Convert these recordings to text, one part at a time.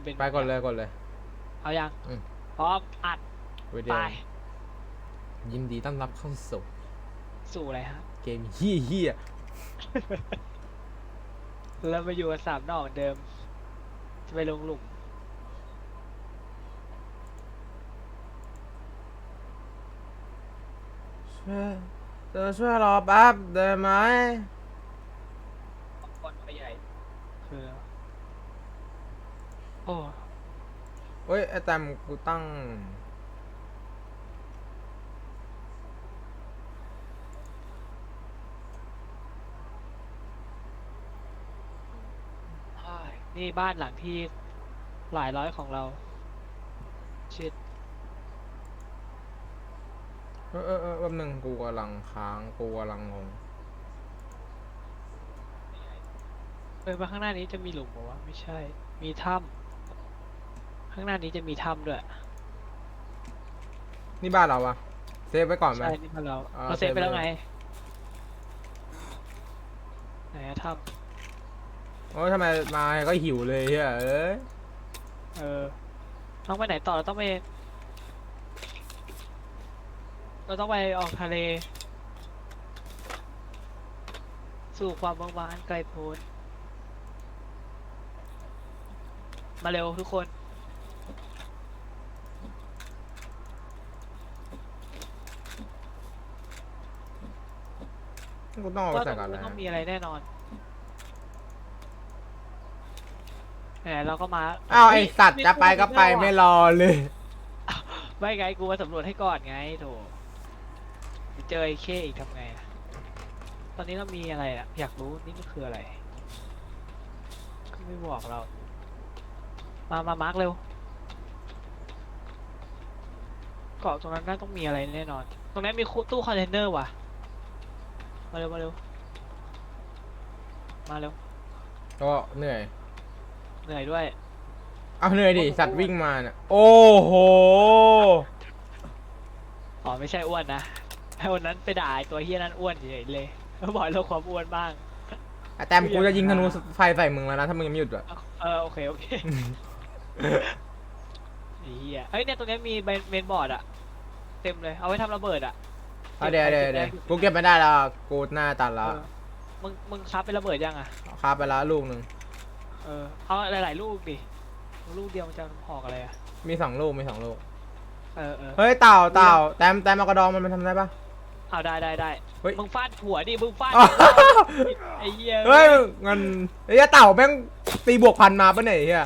มันเป็นไปก่อนเลยก่อนเลย เอายังอืม พร้อมอัดวิดีไปโอยินดีต้อนรับเข้าสู่สู่อะไรฮะ เกมเฮี้ยเฮี้ยแล้วมาอยู่กับสามนอกเหมือนเดิม จะไปลงหลุมช่วยเธอช่วยรอแป๊บได้ไหม บอลใหญ่คือ โอ้เฮ้ยไอแตมกูตั้งยนี่บ้านหลังที่หลายร้อยของเราชิดเออเออเออแป๊บนึงกูกำลังค้างกูกำลังงงเออมาข้างหน้านี้จะมีหลุมเหรอวะไม่ใช่ มีถ้ำ ข้างหน้านี้จะมีถ้ำด้วย นี่บ้านเราปะเซฟไว้ก่อนไหม ใช่ นี่มาเราอ่าเราเซฟไปแล้วเซฟไงไว้ไหนอะถ้โอ้ยทำไมมาก็หิวเลยเฮ้ยเอ้ยำเออ ต้องไปไหนต่อ เราต้องไป เราต้องไปออกทะเล สู่ความเมืองวานไกลโพ้น มาเร็วทุกคน กูต้องเอาไปก็ใส่ต้กัอนงแล้วต้องมีอะไรแน่นอนแหมเราก็มาอ้าวไอเฮ้ยสัตว์จะไปก็ไปกูไม่ว่ะรอเลย ไม่ไงกูมาสำรวจให้ก่อนไงโถไปเจอไอ้เคอีกทำไงอะตอนนี้เรามีอะไรอะอยากรู้นี่มันคืออะไรก็ไม่บอกเรา มามามาร์กเร็ว เกาะตรงนั้นน่าต้องมีอะไรแน่นอน ตรงนั้นมีคุตู้คอนเทนเนอร์ว่ะ มาเร็วมาเร็วมาเร็วก็เหนื่อยเหนื่อยด้วยเอาเหนื่อยดิสัตว์วิ่งมาน่ะโอ้โหอ๋อไม่ใช่อ้วนนะไอ้วันนั้นไปด่าไอ้ตัวเฮียนั้นอ้วนเฉยเลยเขาบอกให้เราความอ้วนบ้างไอแตมกูจะยิงธนูไฟใส่มึงแล้วนะถ้ามึงยังไม่หยุดอะ เออโอเคโอเคไอ้เฮียเฮ้ยเนี่ยตรงนี้มีเมนเมนบอร์ดอะเต็มเลยเอาไว้ทำระเบิดอะ เอาเดี๋ยวเดี๋ยวเดี๋ยวกูเก็บไม่ได้แล้วกูหน้าตันแล้วเออมึงมึงครับเป็นระเบิดยังอะคาบไปแล้วลูกหนึ่งเออเอาหลาย ๆ ลูกดิ ลูกเดียวมันจะหอกอะไรอะมีสองลูกมีสองลูกเออเออเฮ้ยเต่าเต่าแตมแตมเอากระดองมันมันทำได้ปะ เอาได้ได้ได้เฮ้ย มึงฟาดหัวดิ มึงฟาดอ๋อไอ้เหี้ยเฮ้ยเงินไอ้เต่าแม่งตีบวกพันมาปะเนี่ยไอ้เฮีย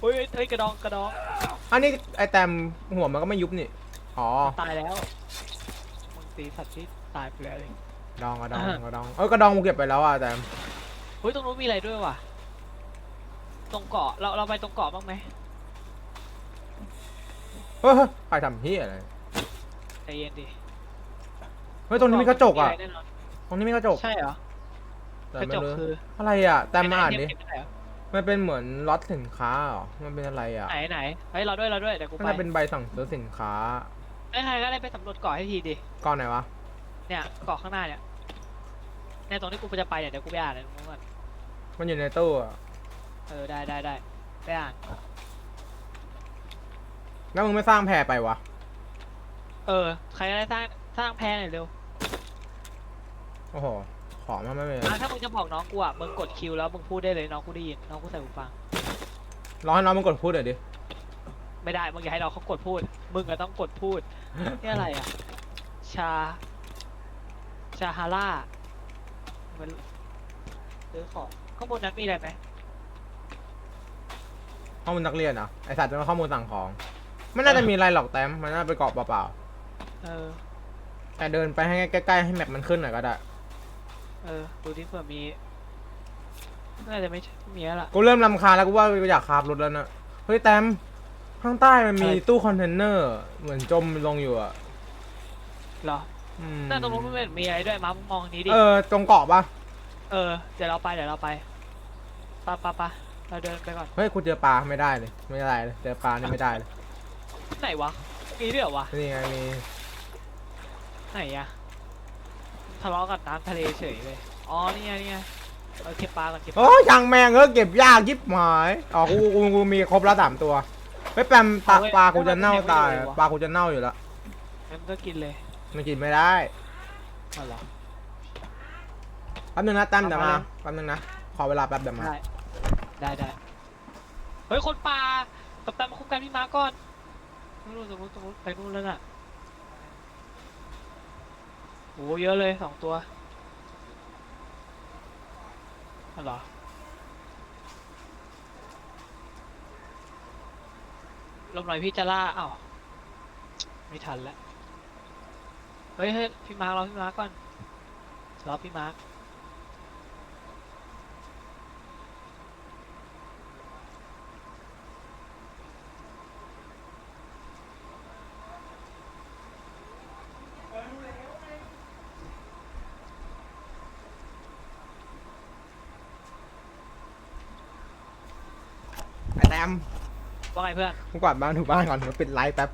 เฮ้ยเฮ้ยกระดองกระดอง อันนี้ไอแตมหัวมันก็ไม่ยุบนี่ อ๋อ ตายแล้วมึงตีสัตว์ที่ตายไปแล้วเลยดองกระดองอ่ากระดอง เอ้ยกระดองกูเก็บไปแล้วอะแตมเฮ้ยตรงนู้นมีอะไรด้วยว่ะตรงเกาะเราเราไปตรงเกาะบ้างไหมเฮ้ยเฮ้ยใครทำเฮียอะไร ใจเย็นดิเฮ้ยตรงนี้มีกระจกอะ มีไรแน่นอนตรงนี้มีกระจกใช่เหรอแต่กระไม่จกรู้คืออะไรอะ แตมมาอ่านดิเก็บได้เหรอมันเป็นเหมือนล็อตสินค้าเหรอมันเป็นอะไรอะ ไหนไหนเฮ้ยเราด้วยเราด้วยเดี๋ยวกูน่าไปจะเป็นใบสั่งซื้อสินค้า ไอ้ยใครก็ได้ไปสำรวจเกาะให้ทีดิ ก้อนไหนวะ เนี่ยเกาะข้างหน้าเนี่ยเนี่ยตรงที่กูจะไปเนี่ยเดี๋ยวกูไปอ่านเลยมึงก่อนมันอยู่ในตู้อะเออได้ได้ได้ไปอ่าน แล้วมึงไม่สร้างแพรไปวะ เออ ใครก็ได้สร้างสร้างแพรหน่อยเร็วโอ้โห ของมันไม่มีอะถ้ามึงจะบอกน้องกูอะมึงกดคิวแล้วมึงพูดได้เลยน้องกูได้ยินน้องกูใส่หูฟังรอให้น้องมึงกดพูดหน่อยดิ ไม่ได้มึงอย่าให้น้องเขากดพูด มึงก็ต้องกดพูดนี่อะไรอะ ชา ชาฮาร่ามันซื้อของข้างบนนั้นมีอะไรไหมข้อมูลนักเรียนเหรอะไอสัตว์เป็นข้อมูลสั่งของ ไม่น่าจะมีอะไรหรอกแต้มมันน่าจะไปเกาะเปล่าเออ ๆแต่เดินไปให้ใกล้ๆให้แมปมันขึ้นหน่อยก็ได้ เออ ดูที่เผื่อมี น่าจะไม่ใช่มีแล้วล่ะ กูเริ่มรำคาญแล้วกูว่ากูอยากขับรถแล้วนะเฮ้ยแต้ม ข้างใต้มันมีอะไรตู้คอนเทนเนอร์ เหมือนจมลงอยู่อะเหรออืมแต่ตรงนู้นมันมีอะไรด้วยมามึงมองนี้ดิ เออตรงเกาะปะเออ เดี๋ยวเราไป เดี๋ยวเราไปปะปะปะเราเดินไปก่อน เฮ้ยกูเจอปลาไม่ได้เลยไม่ได้เลยเจอปลานี่ไม่ได้เลยไหนวะ มีด้วยเหรอวะ นี่ไงมีไหนอะทะเลาะกับน้ำทะเลเฉยเลย อ๋อ นี่ไงนี่ไงเอาเก็บปลาก่อนเก็บปลา โอ้ยช่างแม่งเออเก็บยากยิบหายอ๋อกูกูกูมีครบแล้วสามตัว ไม่แปมตาปลากูจะเน่าตายปลากูจะเน่าอยู่แล้วงั้นก็กินเลยมันกินไม่ได้เอาเหรอ แป๊บนึงนะแต้มเดี๋ยวมาเอามาเลย แป๊บนึงนะขอเวลาแป๊บเดี๋ยวมาได้ได้ได้เฮ้ยคนป่ากับตามมาคุมกันพี่มาก่อนนู่นตรงนู้นตรงนู้นไปนู่นแล้วน่ะโหเยอะเลยสองตัวเอาเหรอ ลมหน่อยพี่จะล่าอ้าวไม่ทันแล้วเฮ้ยเฮ้ยพี่มาร์ครอพี่มาร์คก่อนรอพี่มาร์คไอ้แต้ม ว่าไงเพื่อน กูกวาดบ้านถูบ้านก่อนเดี๋ยวปิดไลฟ์แป๊บ